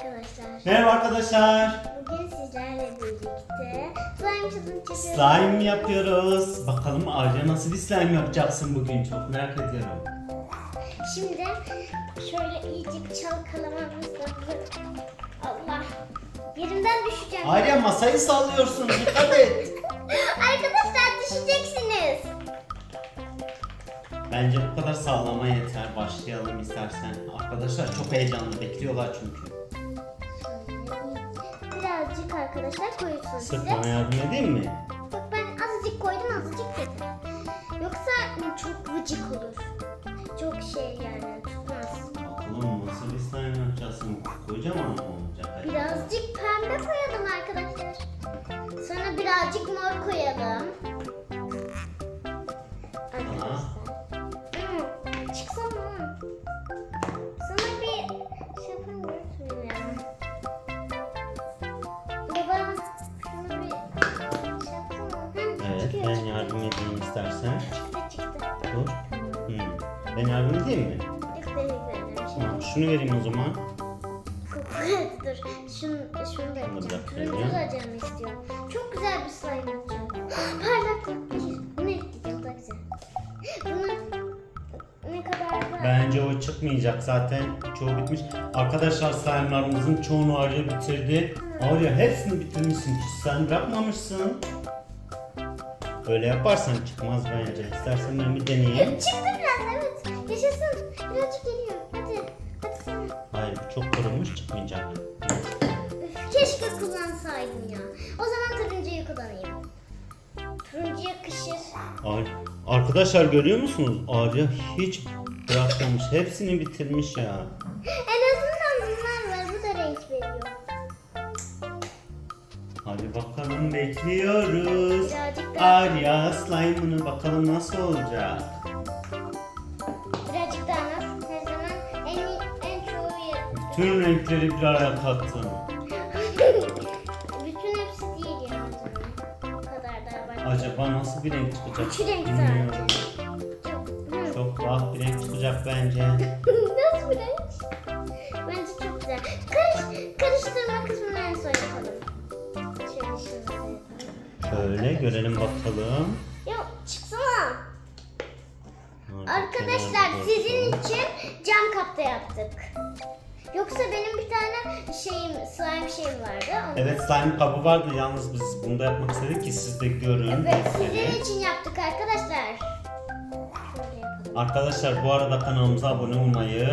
arkadaşlar. Merhaba arkadaşlar. Bugün sizlerle birlikte slime yapıyoruz. Slime yapıyoruz. Bakalım Arya nasıl bir slime yapacaksın bugün? Çok merak ediyorum. Şimdi şöyle iyice çalkalamamız lazım. Allah. Yerimden düşeceğim. Arya masayı sallıyorsun. Dikkat et. Arkadaşlar düşeceksiniz. Bence bu kadar sallama yeter. Başlayalım istersen. Arkadaşlar çok heyecanlı bekliyorlar çünkü. Arkadaşlar size. Sırf bana yardım edeyim mi? Bak ben azıcık koydum azıcık dedim. Yoksa çok vıcık olur. Çok şey yani tutmaz. Bakalım nasıl bir slime yapacaksın? Kocaman mı olacak? Birazcık pembe koyalım arkadaşlar. Sonra birazcık mor koyalım. Ben yardım edeyim istersen. Çıktı çıktı. Dur. Hmm. Ben yardım edeyim mi? Ederim. Tamam şunu vereyim o zaman. Dur. Şunu, şunu da yapacağım. Turuncu ya. olacağını istiyorum. Çok güzel bir slime yapacağım. Parlaklık bir. Bunu ekleyeceğim daha güzel. Bunu ne kadar da... Bence o çıkmayacak zaten çoğu bitmiş. Arkadaşlar slime'larımızın çoğunu Arya bitirdi. Arya hepsini bitirmişsin hiç sen bırakmamışsın. Böyle yaparsan çıkmaz bence. İstersen ben bir deneyeyim. Çıktı biraz evet. Yaşasın. Birazcık geliyor. Hadi. Hadi sen. Hayır çok kurumuş çıkmayacak. Üf, keşke kullansaydım ya. O zaman turuncuyu kullanayım. Turuncu yakışır. Ay, arkadaşlar görüyor musunuz? Arya hiç bırakmamış. Hepsini bitirmiş ya. bekliyoruz. Birazcık daha. Arya slime'ını bakalım nasıl olacak. Birazcık daha az. Her zaman en, en çoğu yer. Bütün renkleri bir araya kattın. Bütün hepsi değil yani. O kadar da. Acaba nasıl bir renk çıkacak? Üç renk Bilmiyorum. sadece. Çok, hı. Çok bir renk çıkacak bence. Nasıl bir renk? Bence çok güzel. Karış, karıştırma kısmını Şöyle görelim bakalım. Ya çıksana. Arkadaşlar sizin için cam kapta yaptık. Yoksa benim bir tane şeyim, slime şeyim vardı. Onu... Evet slime kabı vardı yalnız biz bunu da yapmak istedik ki siz de görün. Evet, sizin için yaptık arkadaşlar. Şöyle yapalım. Arkadaşlar bu arada kanalımıza abone olmayı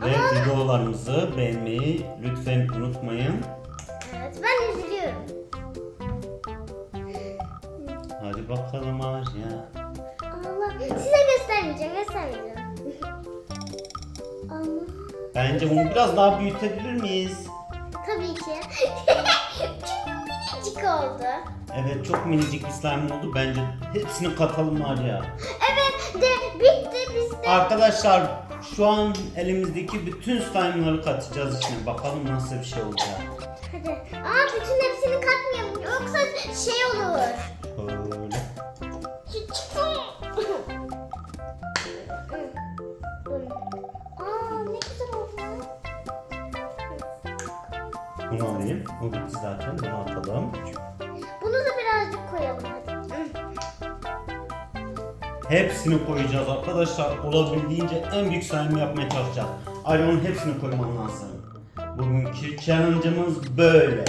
ve videolarımızı beğenmeyi lütfen unutmayın. Evet, ben üzülüyorum. Hadi bakalım Arya. Allah, size göstermeyeceğim, göstermeyeceğim. Ama Bence bunu biraz daha büyütebilir miyiz? tabii ki. Çünkü minicik oldu. Evet çok minicik bir slime oldu. Bence hepsini katalım Arya. Evet, de bitti bizde. Arkadaşlar şu an elimizdeki bütün slime'ları katacağız içine. Bakalım nasıl bir şey olacak. Hadi. Ama bütün hepsini katmayalım. Yoksa şey olur. Şöyle. Aa ne güzel oldu. lan. Bunu alayım. Bu bitti zaten. Bunu atalım. Bunu da birazcık koyalım hadi. Hepsini koyacağız arkadaşlar. Olabildiğince en büyük slime yapmaya çalışacağız. Arya'nın hepsini koyman lazım. Bugünkü challenge'ımız böyle.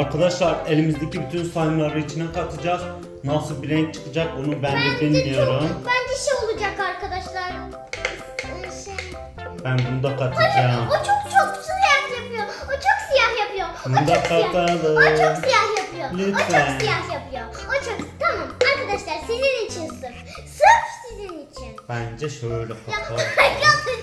Arkadaşlar elimizdeki bütün slime'ları içine katacağız. Nasıl bir renk çıkacak onu ben de bilmiyorum. çok, bence şey olacak arkadaşlar. Ee, Şey. Ben bunu da katacağım. O çok çok siyah yapıyor. O çok siyah yapıyor. O Bunu da çok siyah. katalım. O çok siyah yapıyor. O Lütfen. çok siyah yapıyor. O çok tamam arkadaşlar sizin için sırf. Sırf sizin için. Bence şöyle Ya katalım. katacağım.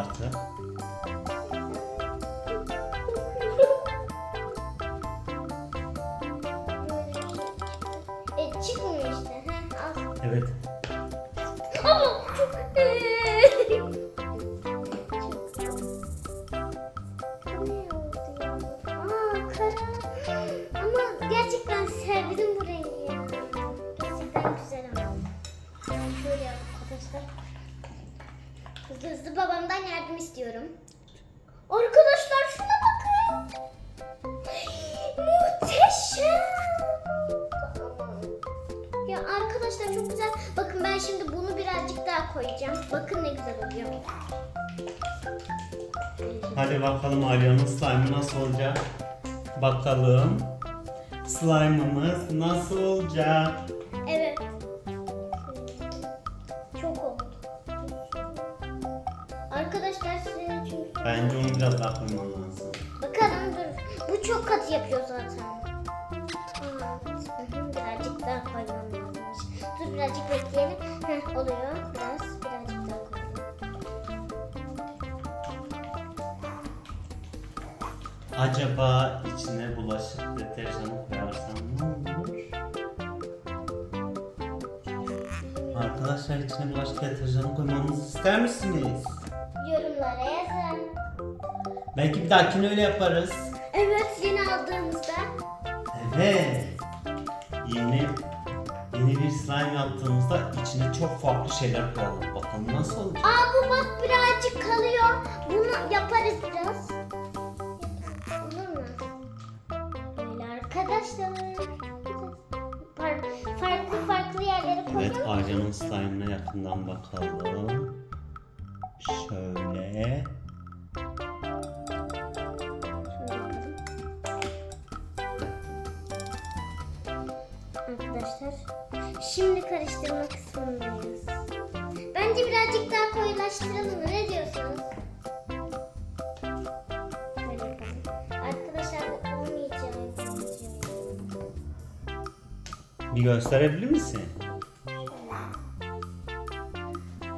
알았어요? İstiyorum. Arkadaşlar şuna bakın. Muhteşem. Ya arkadaşlar çok güzel. Bakın ben şimdi bunu birazcık daha koyacağım. Bakın ne güzel oluyor. Hadi bakalım Arya'nın slime'ı nasıl olacak? Bakalım. Slime'ımız nasıl olacak? Çünkü... Bence onu biraz daha koyman lazım. Bakalım dur. Bu çok katı yapıyor zaten. Aa, birazcık daha koymam lazımmış. Dur birazcık bekleyelim. Heh, oluyor. Biraz birazcık daha koyalım. Acaba içine bulaşık deterjanı koyarsam ne olur? Arkadaşlar içine bulaşık deterjanı koymamızı ister misiniz? Yorumlara yazın. Belki bir dahakine öyle yaparız. Evet yeni aldığımızda. Evet. Yeni yeni bir slime yaptığımızda içine çok farklı şeyler koyalım. Bakalım nasıl olacak? Aa bu bak birazcık kalıyor. Bunu yaparız biraz. Olur mu? Böyle arkadaşlar. Farklı farklı yerlere Evet koyalım. Arya'nın slime'ına yakından bakalım. Arkadaşlar şimdi karıştırma kısmındayız. Bence birazcık daha koyulaştıralım? Ne diyorsunuz? Arkadaşlar bu benziyor. Bir gösterebilir misin?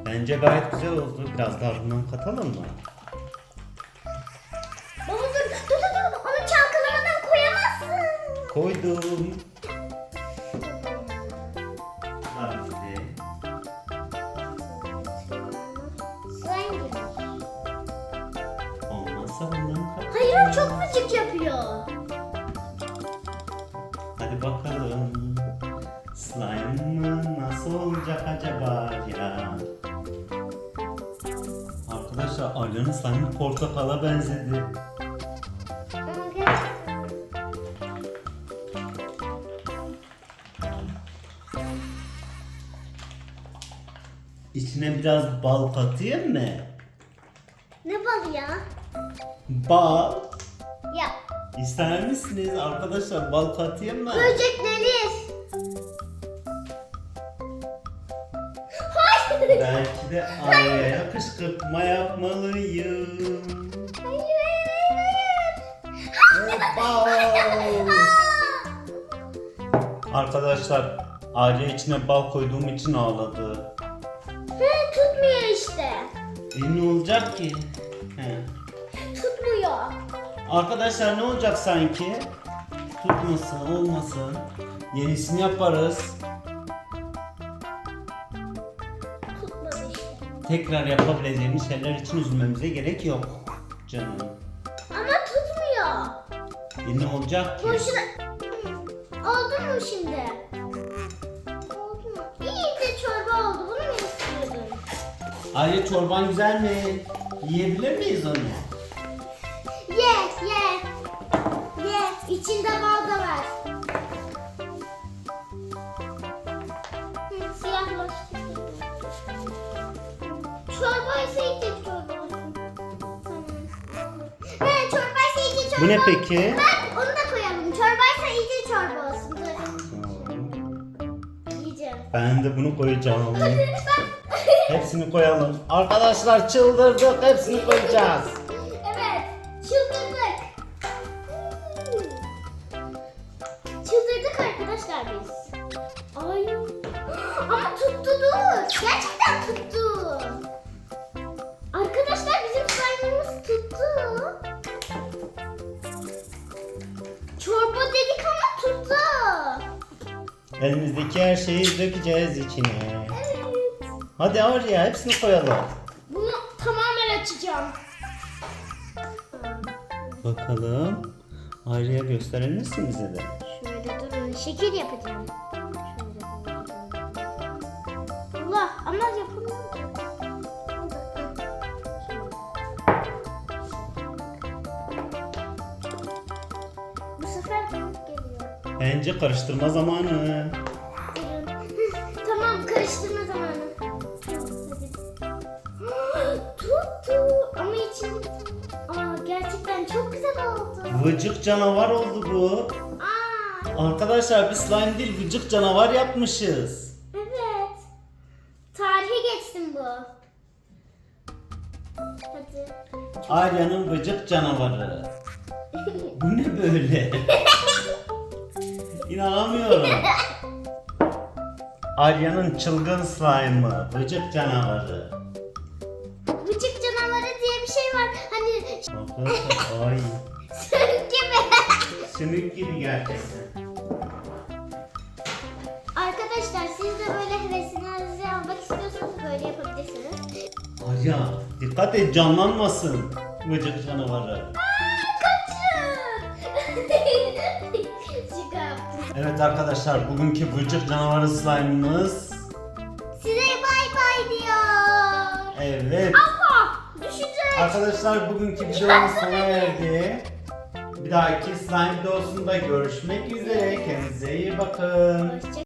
Bence gayet güzel oldu. Biraz daha bundan katalım mı? Baba dur dur dur dur onu çalkalamadan koyamazsın. Koydum. Vıcık yapıyor. Hadi bakalım. Slime nasıl olacak acaba ya? Arkadaşlar Arya'nın slime portakala benzedi. İçine biraz bal katayım mı? Ne balı ya? Bal. Ya İster misiniz arkadaşlar bal katayım mı? böceklenir. Hayır. Belki de Arya'ya kışkırtma yapmalıyım. Hayır hayır hayır. Arkadaşlar Arya içine bal koyduğum için ağladı. He tutmuyor işte. E ne olacak ki? He. Arkadaşlar ne olacak sanki? Tutmasın, olmasın. Yenisini yaparız. Tutmadı işte. Tekrar yapabileceğimiz şeyler için üzülmemize gerek yok. Canım. Ama tutmuyor. E ne olacak ki? Boşuna... Oldu mu şimdi? Oldu mu? İyi de çorba oldu. Bunu mu istiyordun? Arya çorban güzel mi? Yiyebilir miyiz onu? Ye. İçinde bal da var. Hı, Siyahlaştı. Çorba ise iyice çorba. He, çorba ise iyice çorba Bu ne peki? Bak onu da koyalım. Çorba ise iyice çorba olsun. Dur. Yiyeceğim. Ben de bunu koyacağım. Hepsini koyalım. Arkadaşlar çıldırdık. Hepsini koyacağız. Çorba dedik ama tuttu. Elimizdeki her şeyi dökeceğiz içine. Hadi Arya hepsini koyalım. Bunu tamamen açacağım. Bakalım. Arya gösterir misin bize de? Şöyle durun. Şekil yapacağım. Şöyle Allah ama yapamıyorum. Bence karıştırma zamanı. Tamam karıştırma zamanı. Tuttu. Ama için... Aa, gerçekten çok güzel oldu. Vıcık canavar oldu bu. Aa, Arkadaşlar biz slime değil vıcık canavar yapmışız. evet. Tarihe geçsin bu. Hadi. Arya'nın vıcık canavarı. Bu ne böyle? İnanamıyorum. Arya'nın çılgın slime'ı, vıcık canavarı. Bıçık canavarı diye bir şey var. Hani Arkadaşlar ay sönük gibi. sümük gibi gerçekten. Arkadaşlar siz de böyle resimlerinizi almak istiyorsanız böyle yapabilirsiniz. Arya dikkat et canlanmasın vıcık canavarı. Kaçın. Evet arkadaşlar bugünkü vıcık canavarı slime'ımız Size bay bay diyor. evet. Ama düşecek. Arkadaşlar bugünkü videomuz sona erdi. Bir dahaki slime videosunda görüşmek üzere. Kendinize iyi bakın. Hoşça